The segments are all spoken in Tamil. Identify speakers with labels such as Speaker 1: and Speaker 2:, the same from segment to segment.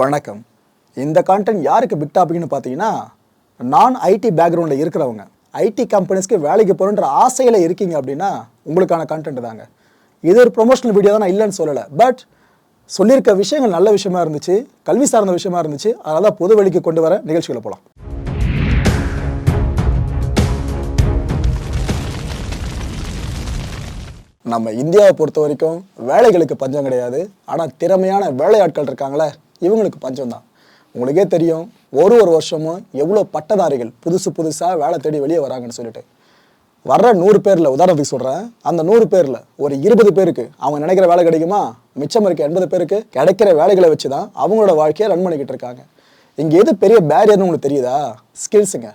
Speaker 1: வணக்கம். இந்த கான்டென்ட் யாருக்கு பிக் டாபிக்னு பார்த்தீங்கன்னா நான் ஐடி பேக்ரவுண்டில் இருக்கிறவங்க. ஐடி கம்பெனிஸ்க்கு வேலைக்கு போகணுன்ற ஆசையில் இருக்கீங்க அப்படின்னா உங்களுக்கான கான்டென்ட் தாங்க. இது ஒரு ப்ரொமோஷனல் வீடியோ தான் நான் இல்லைன்னு சொல்லலை. பட் சொல்லியிருக்க விஷயங்கள் நல்ல விஷயமா இருந்துச்சு கல்வி சார்ந்த விஷயமா இருந்துச்சு அதனால தான் பொது வழிக்கு கொண்டு வர நிகழ்ச்சிகளை போகலாம் நம்ம இந்தியாவை பொறுத்த வரைக்கும் வேலைகளுக்கு பஞ்சம் கிடையாது. ஆனால் திறமையான வேலையாட்கள் இருக்காங்களே இவங்களுக்கு பஞ்சம் தான் உங்களுக்கே தெரியும் ஒரு ஒரு வருஷமும் எவ்வளோ பட்டதாரிகள் புதுசு புதுசாக வேலை தேடி வெளியே வராங்கன்னு சொல்லிட்டு. வர்ற நூறு பேரில் உதாரணத்துக்கு சொல்கிறேன் அந்த நூறு பேரில் ஒரு இருபது பேருக்கு அவங்க நினைக்கிற வேலை கிடைக்குமா? மிச்சம் இருக்க எண்பது பேருக்கு கிடைக்கிற வேலைகளை வச்சு தான் அவங்களோட வாழ்க்கையை ரன் பண்ணிக்கிட்டு இருக்காங்க. இங்கே எது பெரிய பேரியர்னு உங்களுக்கு தெரியுதா? ஸ்கில்ஸுங்க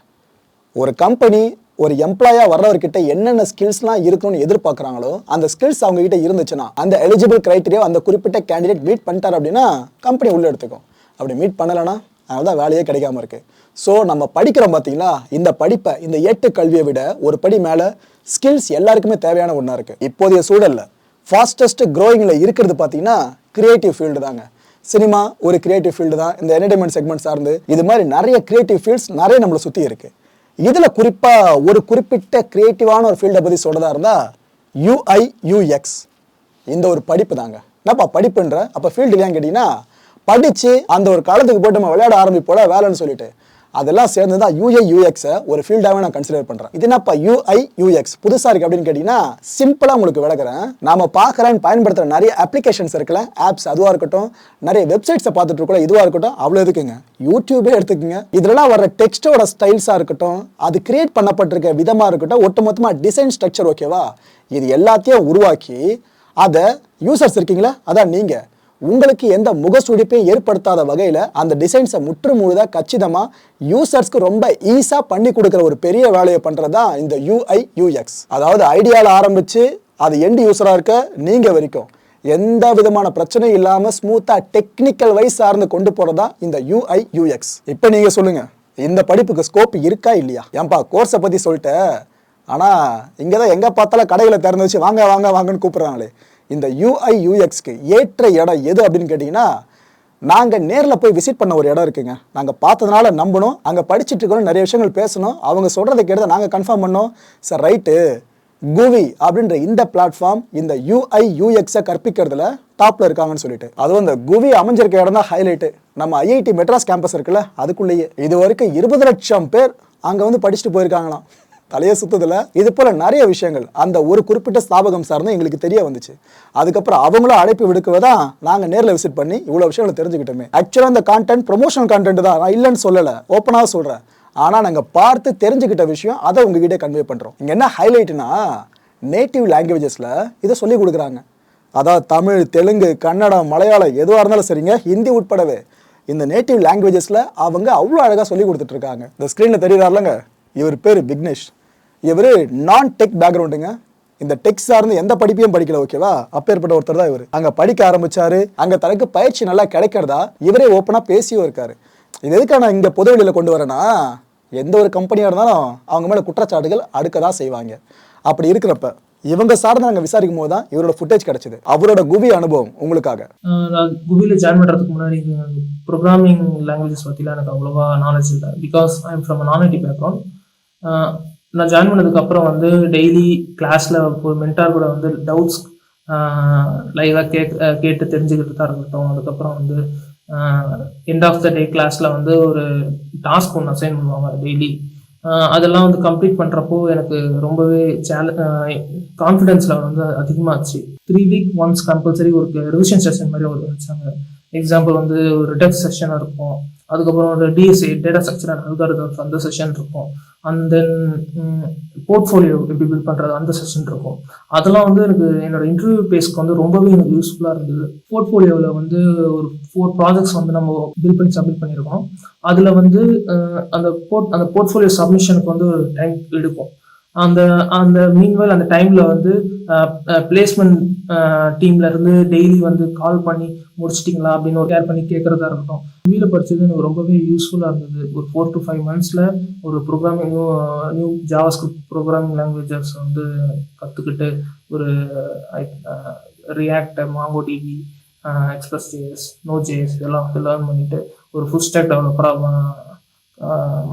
Speaker 1: ஒரு கம்பெனி ஒரு எம்ப்ளாயா வர்றவர்கிட்ட என்னென்ன ஸ்கில்ஸ்லாம் இருக்கணும்னு எதிர்பார்க்குறாங்களோ அந்த ஸ்கில்ஸ் அவங்க கிட்ட இருந்துச்சுன்னா அந்த எலிஜிபிள் கிரைட்டீரியா அந்த குறிப்பிட்ட கேண்டிடேட் மீட் பண்ணிட்டார் அப்படின்னா கம்பெனி உள்ளே எடுத்துக்கும். அப்படி மீட் பண்ணலைன்னா அதனால தான் வேலையே கிடைக்காம இருக்கு. ஸோ நம்ம படிக்கிறோம் பார்த்தீங்களா இந்த படிப்பை இந்த ஏட்டு கல்வியை விட ஒரு படி மேலே ஸ்கில்ஸ் எல்லாருக்குமே தேவையான ஒன்றா இருக்குது இப்போதைய சூழல்ல ஃபாஸ்டஸ்ட் க்ரோயிங்கில் இருக்கிறது பார்த்தீங்கன்னா கிரியேட்டிவ் ஃபீல்டு தாங்க. சினிமா ஒரு கிரியேட்டிவ் ஃபீல்டு தான். இந்த என்டர்டைன்மெண்ட் செக்மெண்ட் சார்ந்து இது மாதிரி நிறைய கிரியேட்டிவ் ஃபீல்ட்ஸ் நிறைய நம்மளை சுற்றி இருக்குது இதில் குறிப்பாக ஒரு குறிப்பிட்ட க்ரியேட்டிவான ஒரு ஃபீல்டை பற்றி சொல்கிறதா இருந்தால் யூஐ யூஎக்ஸ் இந்த ஒரு படிப்பு தாங்க என்னப்பா படிப்புன்ற? அப்போ ஃபீல்டு இல்லையான்னு கேட்டீங்கன்னா படிச்சு அந்த ஒரு காலத்துக்கு போட்டு நம்ம விளையாட ஆரம்பிப்போல வேலைன்னு சொல்லிட்டு. அதெல்லாம் சேர்ந்து தான் யூஐ யூஎக்ஸை ஒரு ஃபீல்டாகவே நான் கன்சிடர் பண்ணுறேன் இது என்னப்பா யூஐ யூஎக்ஸ் புதுசாக இருக்குது அப்படின்னு கேட்டிங்கன்னா சிம்பிளாக உங்களுக்கு விளக்குறேன். நாம் பார்க்குறேன் பயன்படுத்துகிற நிறைய அப்ளிகேஷன்ஸ் இருக்குல்ல ஆப்ஸ் அதுவாக இருக்கட்டும் நிறைய வெப்சைட்ஸை பார்த்துட்டு இருக்கோம் இதுவாக இருக்கட்டும் அவ்வளோ இருக்குங்க. யூடியூபே எடுத்துக்கோங்க. இதுலலாம் வர டெக்ஸ்டோட ஸ்டைல்ஸாக இருக்கட்டும் அது கிரியேட் பண்ணப்பட்டிருக்க விதமாக இருக்கட்டும் ஒட்டுமொத்தமாக டிசைன் ஸ்ட்ரக்சர் ஓகேவா இது எல்லாத்தையும் உருவாக்கி அதை யூசர்ஸ் இருக்கீங்களா? அதான் நீங்கள் உங்களுக்கு எந்த முகசுடிப்பையும் ஏற்படுத்தாத வகையில் அந்த டிசைன்ஸை முற்று முழுதாக கச்சிதமாக யூசர்ஸ்க்கு ரொம்ப ஈஸாக பண்ணி கொடுக்குற ஒரு பெரிய வேலையை பண்ணுறது தான் இந்த யூஐ யூஎக்ஸ் அதாவது ஐடியாவில் ஆரம்பித்து அது எண்டு யூஸராக இருக்க நீங்கள் வரைக்கும். எந்த விதமான பிரச்சனையும் இல்லாமல் ஸ்மூத்தாக டெக்னிக்கல் வைஸ் சார்ந்து கொண்டு போகிறதா இந்த யூஐ யூஎக்ஸ் இப்போ நீங்கள் சொல்லுங்கள் இந்த படிப்புக்கு ஸ்கோப் இருக்கா இல்லையா? ஏன்பா கோர்ஸை பற்றி சொல்லிட்டு? ஆனால் இங்கே தான் எங்கே பார்த்தாலும் கடையில் திறந்து வச்சு வாங்க வாங்க வாங்கன்னு கூப்பிட்றாங்களே. இந்த யூஐ யூஎக்ஸ்க்கு ஏற்ற இடம் எது அப்படின்னு கேட்டிங்கன்னா நாங்கள் நேரில் போய் விசிட் பண்ண ஒரு இடம் இருக்குங்க. நாங்கள் பார்த்ததுனால நம்பணும் அங்கே படிச்சுட்டு இருக்கணும் நிறைய விஷயங்கள் பேசணும். அவங்க சொல்கிறத கேட்டு நாங்கள் கன்ஃபார்ம் பண்ணோம். சார் ரைட்டு குவி அப்படின்ற இந்த பிளாட்ஃபார்ம் இந்த யூஐ யூஎக்ஸை கற்பிக்கிறதுல டாப்பில் இருக்காங்கன்னு சொல்லிட்டு. அதுவும் இந்த குவி அமைஞ்சிருக்க இடம் தான் ஹைலைட்டு நம்ம ஐஐடி மெட்ராஸ் கேம்பஸ் இருக்குல்ல அதுக்குள்ளேயே. இது வரைக்கும் இருபது லட்சம் பேர் அங்கே வந்து படிச்சுட்டு போயிருக்காங்களாம். தலையை சுத்ததுல. இது போல நிறைய விஷயங்கள். அந்த ஒரு குறிப்பிட்ட ஸ்தாபகம் சார்ந்து எங்களுக்கு தெரிய வந்துச்சு. அதுக்கப்புறம் அவங்களும் அழைப்பு விடுக்குவதா நாங்க நேரில் விசிட் பண்ணி இவ்வளவு விஷயங்களை தெரிஞ்சுக்கிட்டோமே. ஆக்சுவலா இந்த கான்டென்ட் ப்ரொமோஷனல் கான்டென்ட் தான். நான் இல்லைன்னு சொல்லலை. ஓப்பனாக சொல்றேன். ஆனா நாங்க பார்த்து தெரிஞ்சுக்கிட்ட விஷயம் அதை உங்ககிட்ட கன்வே பண்றோம். இங்க என்ன ஹைலைட்னா நேட்டிவ் லாங்குவேஜஸ்ல இதை சொல்லி கொடுக்குறாங்க. அதாவது தமிழ் தெலுங்கு கன்னடம் மலையாளம் எதுவாக இருந்தாலும் சரிங்க ஹிந்தி உட்படவே. இந்த நேட்டிவ் லாங்குவேஜஸில் அவங்க அவ்வளோ அழகாக சொல்லி கொடுத்துட்ருக்காங்க இந்த ஸ்க்ரீனில் தெரியுறாருலங்க இவர் பேர் விக்னேஷ். இவர் நான் டெக் பேக்ரவுண்டுங்க இந்த டெக் சார்ந்து எந்த படிப்பையும் படிக்கல ஓகேவா அப்பேற்பட்ட ஒருத்தர் தான் இவர். அங்கே படிக்க ஆரம்பிச்சாரு. அங்கே தனக்கு பயிற்சி நல்லா கிடைக்கிறதா? இவரே ஓப்பனாக பேசியும் இருக்காரு. இது எதுக்காக நான் இங்கே பொது வெளியில் கொண்டு வரேன்னா எந்த ஒரு கம்பெனியாக இருந்தாலும் அவங்க மேலே குற்றச்சாட்டுகள் அடுக்க தான் செய்வாங்க. அப்படி இருக்கிறப்ப இவங்க சார்ந்து நாங்கள் விசாரிக்கும் போது தான் இவரோட ஃபுட்டேஜ் கிடைச்சது. அவரோட குவி அனுபவம் உங்களுக்காக.
Speaker 2: நான் குவியில் ஜாயின் பண்ணுறதுக்கு முன்னாடி ப்ரோக்ராமிங் லாங்குவேஜஸ் பற்றிலாம் எனக்கு அவ்வளோவா நாலேஜ் இல்லை. பிகாஸ் ஐ எம் ஃப்ரம் நான் ஐடி பேக்ரவுண்ட் நான் ஜாயின் பண்ணதுக்கு அப்புறம் வந்து டெய்லி கிளாஸில் ஒரு மென்டார் கூட வந்து டவுட்ஸ் லைவாக கேக் கேட்டு தெரிஞ்சுக்கிட்டு தான் இருக்கட்டும் அதுக்கப்புறம் வந்து எண்ட் ஆஃப் த டே கிளாஸில் வந்து ஒரு டாஸ்க் ஒன்று அசைன் பண்ணுவாங்க டெய்லி அதெல்லாம் வந்து கம்ப்ளீட் பண்ணுறப்போ எனக்கு ரொம்பவே சேல கான்ஃபிடென்ஸ் லெவல் வந்து அதிகமாகச்சு த்ரீ வீக் ஒன்ஸ் கம்பல்சரி ஒரு ரிவிஷன் செஷன் மாதிரி ஒரு வச்சாங்க எக்ஸாம்பிள் வந்து ஒரு டெஸ்ட் செஷன் இருக்கும். அதுக்கப்புறம் ஒரு DSC data structure and algorithms அந்த செஷன் இருக்கும். அண்ட் தென் போர்ட்ஃபோலியோ எப்படி பில்ட் பண்ணுறது அந்த செஷன் இருக்கும். அதெல்லாம் வந்து எனக்கு என்னோட இன்டர்வியூ பேஸ்க்கு வந்து ரொம்பவே எனக்கு யூஸ்ஃபுல்லாக இருந்தது. போர்ட்ஃபோலியோவில் வந்து ஒரு ஃபோர் ப்ராஜெக்ட்ஸ் வந்து நம்ம பில் பண்ணி சப்மிட் பண்ணியிருக்கோம் அதில் வந்து அந்த போர்ட் அந்த போர்ட்ஃபோலியோ சப்மிஷனுக்கு வந்து ஒரு டைம் எடுக்கும். அந்த அந்த மீன்வெல் அந்த டைம்ல வந்து பிளேஸ்மெண்ட் டீம்ல இருந்து டெய்லி வந்து கால் பண்ணி முடிச்சிட்டிங்களா அப்படின்னு ஒரு கேர் பண்ணி கேட்கறதா இருக்கட்டும். வீல படிச்சது எனக்கு ரொம்பவே யூஸ்ஃபுல்லாக இருந்தது. ஒரு ஃபோர் டு ஃபைவ் மந்த்ஸில் ஒரு programming new JavaScript programming languages வந்து கற்றுக்கிட்டு ஒரு React Mongo DB Express JS Node JS இதெல்லாம் வந்து லேர்ன் பண்ணிட்டு ஒரு ஃபுல் ஸ்டாக் டெவலப்பராக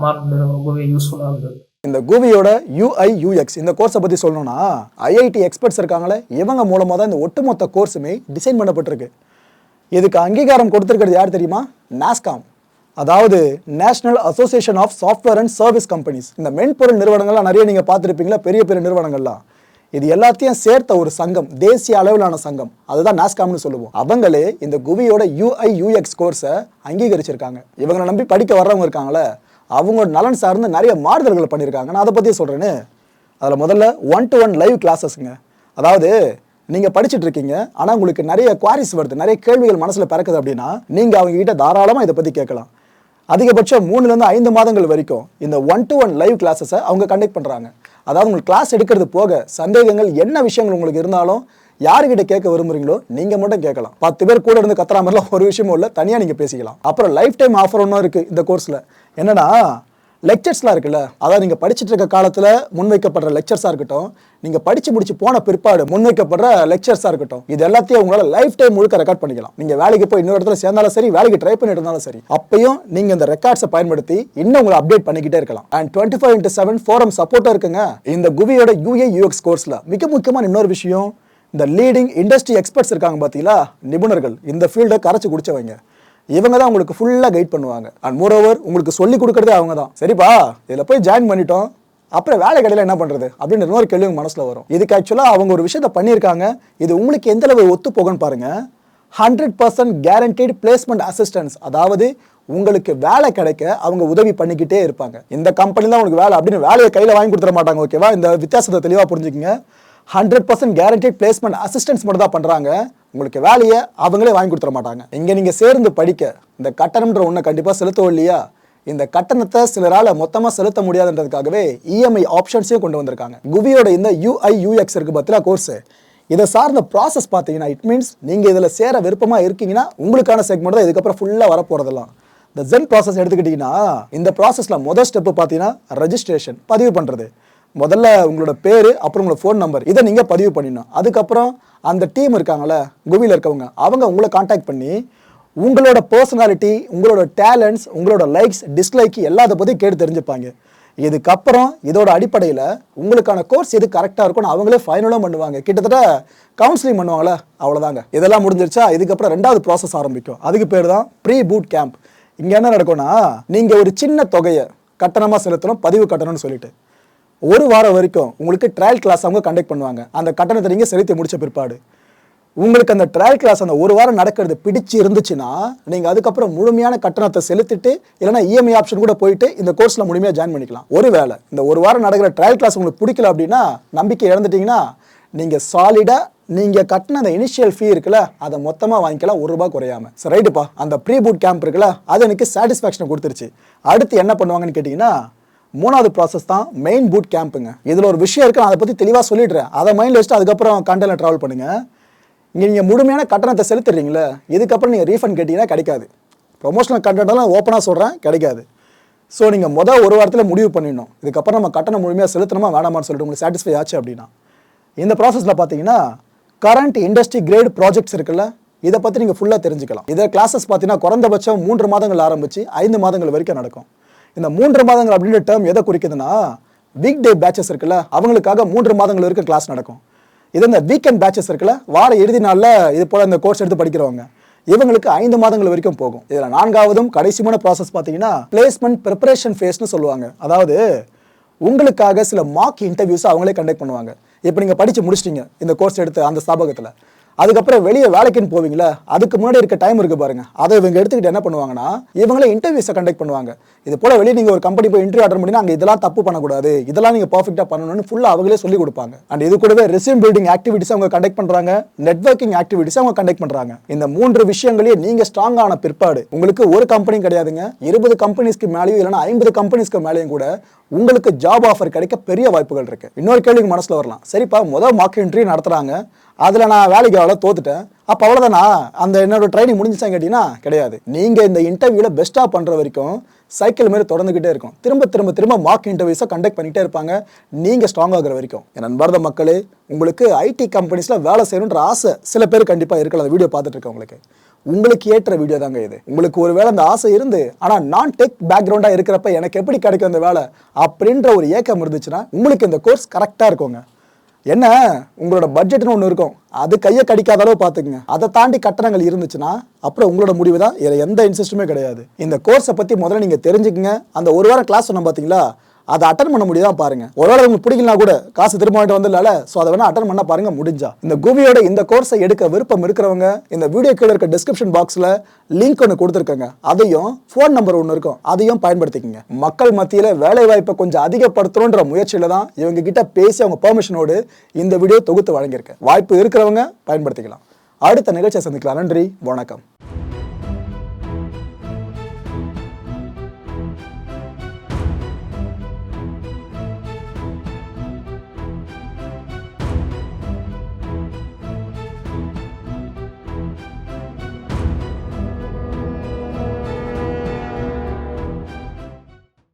Speaker 2: மாறினது ரொம்பவே யூஸ்ஃபுல்லாக இருந்தது.
Speaker 1: இந்த கூவியோட யூஐ யூஎக்ஸ் இந்த கோர்ஸை பற்றி சொல்லணும்னா ஐஐடி எக்ஸ்பர்ட்ஸ் இருக்காங்களே இவங்க மூலமாக தான் இந்த ஒட்டுமொத்த கோர்ஸுமே டிசைன் பண்ணப்பட்டிருக்கு. இதுக்கு அங்கீகாரம் கொடுத்துருக்கிறது யார் தெரியுமா? நாஸ்காம் அதாவது national association of software and service companies இந்த மென்பொருள் நிறுவனங்கள்லாம் நிறைய நீங்கள் பார்த்துருப்பீங்களா? பெரிய பெரிய நிறுவனங்கள்லாம். இது எல்லாத்தையும் சேர்த்த ஒரு சங்கம் தேசிய அளவிலான சங்கம். அதுதான் நாஸ்காம்னு சொல்லுவோம். அவங்களே இந்த குவியோட யூஐ யூஎக்ஸ் கோர்ஸை அங்கீகரிச்சிருக்காங்க. இவங்களை நம்பி படிக்க வர்றவங்க இருக்காங்களே அவங்களோட நலன் சார்ந்து நிறைய மாறுதல்கள் பண்ணியிருக்காங்க. நான் அதை பற்றி சொல்கிறேன்னு அதில் முதல்ல ஒன் டு ஒன் லைவ் கிளாஸஸ்ங்க அதாவது நீங்கள் படிச்சுட்டு இருக்கீங்க ஆனால் உங்களுக்கு நிறைய குவாரிஸ் வருது நிறைய கேள்விகள் மனசில் பிறக்குது அப்படின்னா நீங்கள் அவங்ககிட்ட தாராளமாக இதை பற்றி கேட்கலாம். அதிகபட்சம் மூணுலேருந்து ஐந்து மாதங்கள் வரைக்கும் இந்த ஒன் டு ஒன் லைவ் கிளாஸஸை அவங்க கண்டக்ட் பண்ணுறாங்க அதாவது உங்களுக்கு கிளாஸ் எடுக்கிறது போக சந்தேகங்கள் என்ன விஷயங்கள் உங்களுக்கு இருந்தாலும் யாருக்கிட்ட கேட்க விரும்புறீங்களோ நீங்கள் மட்டும் கேட்கலாம். பத்து பேர் கூட இருந்து கத்துற மாதிரிலாம் ஒரு விஷயமும் இல்லை தனியாக நீங்கள் பேசிக்கலாம். அப்புறம் லைஃப் டைம் ஆஃபர் ஒன்றும் இருக்குது இந்த கோர்ஸில் என்னன்னா லெக்சர்ஸ்லாம் இருக்குல்ல அதாவது நீங்கள் படிச்சுட்டு இருக்க காலத்தில் முன்வைக்கப்படுற லெக்சர்ஸாக இருக்கட்டும் நீங்கள் படித்து முடிச்சு போன பிற்பாடு முன்வைக்கப்படுற லெக்சர்ஸாக இருக்கட்டும் இது எல்லாத்தையும் உங்களால் லைஃப் டைம் முழுக்க ரெக்கார்ட் பண்ணிக்கலாம். நீங்கள் வேலைக்கு போய் இன்னொரு இடத்துல சேர்ந்தாலும் சரி வேலைக்கு ட்ரை பண்ணிட்டு இருந்தாலும் சரி அப்பையும் நீங்கள் இந்த ரெக்கார்ட்ஸை பயன்படுத்தி இன்னும் உங்களை அப்டேட் பண்ணிக்கிட்டே இருக்கலாம். And twenty five into seven forum சப்போர்ட்டாக இருக்குங்க. இந்த குவியோட யூஏ யூஎக்ஸ் கோர்ஸில் மிக முக்கியமான இன்னொரு விஷயம் இந்த லீடிங் இண்டஸ்ட்ரி எக்ஸ்பர்ட்ஸ் இருக்காங்க பார்த்தீங்களா நிபுணர்கள் இந்த ஃபீல்டை கரைச்சி குடிச்சவங்க. இவங்க தான் உங்களுக்கு ஃபுல்லாக கைட் பண்ணுவாங்க. அண்ட் மோரோவர் உங்களுக்கு சொல்லி கொடுக்கறதே அவங்க தான் சரிப்பா? இதில் போய் ஜாயின் பண்ணிட்டோம். அப்புறம் வேலை கடையில் என்ன பண்ணுறது அப்படின்னு இன்னொரு கேள்வி உங்கள் மனசில் வரும். இதுக்கு ஆக்சுவலாக அவங்க ஒரு விஷயத்த பண்ணியிருக்காங்க. இது உங்களுக்கு எந்த அளவு ஒத்து போகும்னு பாருங்கள் hundred percent guaranteed placement assistance அதாவது உங்களுக்கு வேலை கிடைக்க அவங்க உதவி பண்ணிக்கிட்டே இருப்பாங்க. இந்த கம்பெனி தான் உங்களுக்கு வேலை. அப்படின்னு வேலையை கையில் வாங்கி கொடுத்துட மாட்டாங்க ஓகேவா இந்த வித்தியாசத்தை தெளிவாக புரிஞ்சுக்கங்க. Hundred percent guaranteed placement assistance மட்டும் தான் பண்ணுறாங்க உங்களுக்கு வேலையை அவங்களே வாங்கி கொடுத்துட மாட்டாங்க. இங்கே நீங்கள் சேர்ந்து படிக்க இந்த கட்டணம்ன்ற ஒன்றை கண்டிப்பாக செலுத்தவும் இல்லையா? இந்த கட்டணத்தை சிலரால் மொத்தமாக செலுத்த முடியாதுன்றதுக்காகவே இஎம்ஐ ஆப்ஷன்ஸையும் கொண்டு வந்திருக்காங்க. குவியோட இந்த யூஐ யூஎக்ஸ் இருக்கு பத்தில கோர்ஸு இதை சார்ந்த ப்ராசஸ் பார்த்தீங்கன்னா இட் மீன்ஸ் நீங்கள் இதில் சேர விருப்பமாக இருக்கீங்கன்னா உங்களுக்கான செக்மெண்ட் தான் இதுக்கப்புறம் ஃபுல்லாக வரப்போகிறதெல்லாம் இந்த ஜென் ப்ராசஸ் எடுத்துக்கிட்டிங்கன்னா இந்த ப்ராசஸில் முதல் ஸ்டெப்பு பார்த்தீங்கன்னா ரெஜிஸ்ட்ரேஷன் பதிவு பண்ணுறது முதல்ல உங்களோட பேர் அப்புறம் உங்களோட ஃபோன் நம்பர் இதை நீங்கள் பதிவு பண்ணிடணும். அதுக்கப்புறம் அந்த டீம் இருக்காங்கல்ல குவியில் இருக்கவங்க அவங்க உங்களை காண்டாக்ட் பண்ணி உங்களோட பர்சனாலிட்டி உங்களோட டேலண்ட்ஸ் உங்களோட லைக்ஸ் டிஸ்லைக் எல்லாத்த பற்றி கேட்டு தெரிஞ்சுப்பாங்க. இதுக்கப்புறம் இதோட அடிப்படையில் உங்களுக்கான கோர்ஸ் எது கரெக்டாக இருக்கும்னு அவங்களே ஃபைனலாக பண்ணுவாங்க. கிட்டத்தட்ட கவுன்சிலிங் பண்ணுவாங்களே அவ்வளோதாங்க இதெல்லாம் முடிஞ்சிருச்சா? இதுக்கப்புறம் ரெண்டாவது ப்ராசஸ் ஆரம்பிக்கும். அதுக்கு பேர் தான் ப்ரீ பூட் கேம்ப் இங்கே என்ன நடக்கும்னா நீங்கள் ஒரு சின்ன தொகையை கட்டணமாக செலுத்தணும் பதிவு கட்டணம்னு சொல்லிட்டு. ஒரு வாரம் வரைக்கும் உங்களுக்கு ட்ரையல் கிளாஸ் அவங்க கண்டக்ட் பண்ணுவாங்க. அந்த கட்டணத்தை நீங்கள் செலுத்தி முடித்த பிற்பாடு. உங்களுக்கு அந்த ட்ரையல் கிளாஸ் அந்த ஒரு வாரம் நடக்கிறது பிடிச்சு இருந்துச்சுன்னா நீங்கள் அதுக்கப்புறம் முழுமையான கட்டணத்தை செலுத்திட்டு இல்லைன்னா இஎம்ஐ ஆப்ஷன் கூட போயிட்டு இந்த கோர்ஸில் முழுமையாக ஜாயின் பண்ணிக்கலாம். ஒருவேளை இந்த ஒரு வாரம் நடக்கிற ட்ரையல் கிளாஸ் உங்களுக்கு பிடிக்கல அப்படின்னா நம்பிக்கை இழந்துட்டீங்கன்னா நீங்கள் சாலிடாக நீங்கள் கட்டின அந்த இனிஷியல் ஃபீ இருக்குல்ல அதை மொத்தமாக வாங்கிக்கலாம். ஒரு ரூபா குறையாம. சரி ரைட்டுப்பா அந்த ப்ரீ பூட் கேம்ப் இருக்குல்ல அது எனக்கு சாட்டிஸ்ஃபேக்ஷனை கொடுத்துருச்சு. அடுத்து என்ன பண்ணுவாங்கன்னு கேட்டிங்கன்னா மூணாவது ப்ராசஸ் தான் மெயின் பூட் கேம்புங்க இதில் ஒரு விஷயம் இருக்குது நான் அதை பற்றி தெளிவாக சொல்லிடுறேன். அதை மைண்டில் வச்சுட்டு அதுக்கப்புறம் கண்டனில் ட்ராவல் பண்ணுங்கள் இங்கே நீங்கள் முழுமையான கட்டணத்தை செலுத்துறீங்களே இதுக்கப்புறம் நீங்கள் ரீஃபண்ட் கேட்டிங்கன்னா கிடைக்காது. ப்ரொமோஷனல் கண்டென்ட்லாம் ஓப்பனாக சொல்கிறேன் கிடைக்காது. ஸோ நீங்கள் மொதல் ஒரு வாரத்தில் முடிவு பண்ணிடணும். இதுக்கப்புறம் நம்ம கட்டணம் முழுமையாக செலுத்தணுமா வேணாமான்னு சொல்லிட்டு உங்களுக்கு சாட்டிஸ்ஃபை ஆச்சு அப்படின்னா. இந்த ப்ராசஸில் பார்த்தீங்கன்னா கரண்ட் இண்டஸ்ட்ரி கிரேட் ப்ராஜெக்ட்ஸ் இருக்குல்ல இதை பற்றி நீங்கள் ஃபுல்லாக தெரிஞ்சுக்கலாம். இதை கிளாஸஸ் பார்த்தீங்கன்னா குறைந்தபட்சம் மூன்று மாதங்கள் ஆரம்பித்து ஐந்து மாதங்கள் வரைக்கும் நடக்கும். இந்த மூன்று மாதங்கள் அப்படின்ற டேர்ம் எதை குறிக்குதுன்னா வீக் டே பேச்சஸ் இருக்குல்ல அவங்களுக்காக மூன்று மாதங்கள் வரைக்கும் கிளாஸ் நடக்கும். இது இந்த வீக்கெண்ட் பேச்சஸ் இருக்குல்ல வார இறுதி நாளில் இது போல் இந்த கோர்ஸ் எடுத்து படிக்கிறவங்க. இவங்களுக்கு ஐந்து மாதங்கள் வரைக்கும் போகும். இதில் நான்காவதும் கடைசியான ப்ராசஸ் பார்த்தீங்கன்னா பிளேஸ்மெண்ட் ப்ரிப்பரேஷன் ஃபேஸ்னு சொல்லுவாங்க. அதாவது உங்களுக்காக சில மார்க் இன்டர்வியூஸ் அவங்களே கண்டக்ட் பண்ணுவாங்க. இப்போ நீங்கள் படித்து முடிச்சிட்டிங்க இந்த கோர்ஸ் எடுத்து அந்த ஸ்தாபகத்தில். அதுக்கப்புறம் வெளியே வேலைக்குன்னு போவீங்களா? அதுக்கு முன்னாடி இருக்க டைம் இருக்கு பாருங்க. அதை இவங்க எடுத்துக்கிட்டு என்ன பண்ணுவாங்கன்னா இவங்களே இன்டர்வியூஸை கண்டக்ட் பண்ணுவாங்க. இது போல வெளியே நீங்க ஒரு கம்பெனி போய் இன்டர்வியூ அட்டன் பண்ணி அங்கே இதெல்லாம் தப்பு பண்ணக்கூடாது. இதெல்லாம் நீங்க பர்ஃபெக்டாக பண்ணணும்னு ஃபுல்லாக அவங்களே சொல்லி கொடுப்பாங்க. அண்ட் இது கூடவே ரெசியூம் பில்டிங் ஆக்டிவிட்டிஸ் அவங்க கண்டக்ட் பண்றாங்க. நெட்வொர்க்கிங் ஆக்டிவிட்டிஸ் அவங்க கண்டக்ட் பண்றாங்க. இந்த மூன்று விஷயங்களே நீங்க ஸ்ட்ராங் ஆன பிற்பாடு உங்களுக்கு ஒரு கம்பெனி கிடையாதுங்க. இருபது கம்பெனிஸ்க்கு மேலேயும் இல்லைன்னா ஐம்பது கம்பெனிஸ்க்கு மேலேயும் கூட உங்களுக்கு ஜாப் ஆஃபர் கிடைக்க பெரிய வாய்ப்புகள் இருக்கு. இன்னொரு கேள்விக்கு மனசுல வரலாம். சரிப்பா முதல் மார்க் இன்டர்வியூ நடத்துறாங்க. அதில் நான் வேலைக்கு அவ்வளோ தோத்துட்டேன். அப்போ அவ்வளோதானா அந்த என்னோட ட்ரைனிங் முடிஞ்சிச்சான்னு கேட்டிங்கன்னா கிடையாது. நீங்கள் இந்த இன்டர்வியூவில் பெஸ்ட்டாக பண்ணுற வரைக்கும் சைக்கிள் மாதிரி தொடர்ந்துக்கிட்டே இருக்கும். திரும்ப திரும்ப திரும்ப மார்க் இன்டர்வியூஸை கண்டக்ட் பண்ணிகிட்டே இருப்பாங்க. நீங்கள் ஸ்ட்ராங் ஆகிற வரைக்கும். என் அன்பார்ந்த மக்களே உங்களுக்கு ஐடி கம்பெனிஸில் வேலை செய்யணுன்ற ஆசை சில பேர் கண்டிப்பாக இருக்கலாம். அந்த வீடியோ பார்த்துட்டு இருக்கேன் உங்களுக்கு உங்களுக்கு ஏற்ற வீடியோ தாங்க இது. உங்களுக்கு ஒரு வேளை அந்த ஆசை இருந்து ஆனால் நான் டெக் பேக்ரவுண்டாக இருக்கிறப்ப எனக்கு எப்படி கிடைக்கும் அந்த வேலை அப்படின்ற ஒரு ஏக்கம் இருந்துச்சுன்னா உங்களுக்கு இந்த கோர்ஸ் கரெக்டாக இருக்குங்க. என்ன? உங்களோட பட்ஜெட்னு ஒன்று இருக்கும். அது கையை கடிக்காத அளவு பார்த்துக்குங்க. அதை தாண்டி கட்டணங்கள் இருந்துச்சுன்னா அப்புறம் உங்களோட முடிவு தான். இதில் எந்த இன்ட்ரெஸ்ட்டுமே கிடையாது. இந்த கோர்ஸை பற்றி முதல்ல நீங்கள் தெரிஞ்சுக்கங்க. அந்த ஒரு வாரம் கிளாஸ் சொன்ன பார்த்தீங்களா அதை அட்டன் பண்ண முடியுதா பாருங்க. ஒருவேளை உங்களுக்கு பிடிக்கலாம் கூட காசு திரும்ப வாங்கிட்டு வந்துடல ஸோ அதை வேணா அட்டன் பண்ண பாருங்க முடிஞ்சா. இந்த குவியோட இந்த கோர்ஸை எடுக்க விருப்பம் இருக்கிறவங்க இந்த வீடியோ கீழே இருக்க டிஸ்கிரிப்ஷன் பாக்ஸில் லிங்க் ஒன்று கொடுத்துருக்கேங்க. அதையும் ஃபோன் நம்பர் ஒன்று இருக்கும். அதையும் பயன்படுத்திக்கங்க. மக்கள் மத்தியில் வேலை வாய்ப்பை கொஞ்சம் அதிகப்படுத்தணுன்ற முயற்சியில் தான் இவங்க கிட்ட பேசி அவங்க பெர்மிஷனோடு இந்த வீடியோ தொகுத்து வழங்கியிருக்கேன் வாய்ப்பு இருக்கிறவங்க பயன்படுத்திக்கலாம். அடுத்த நிகழ்ச்சியை சந்திக்கலாம். நன்றி வணக்கம்.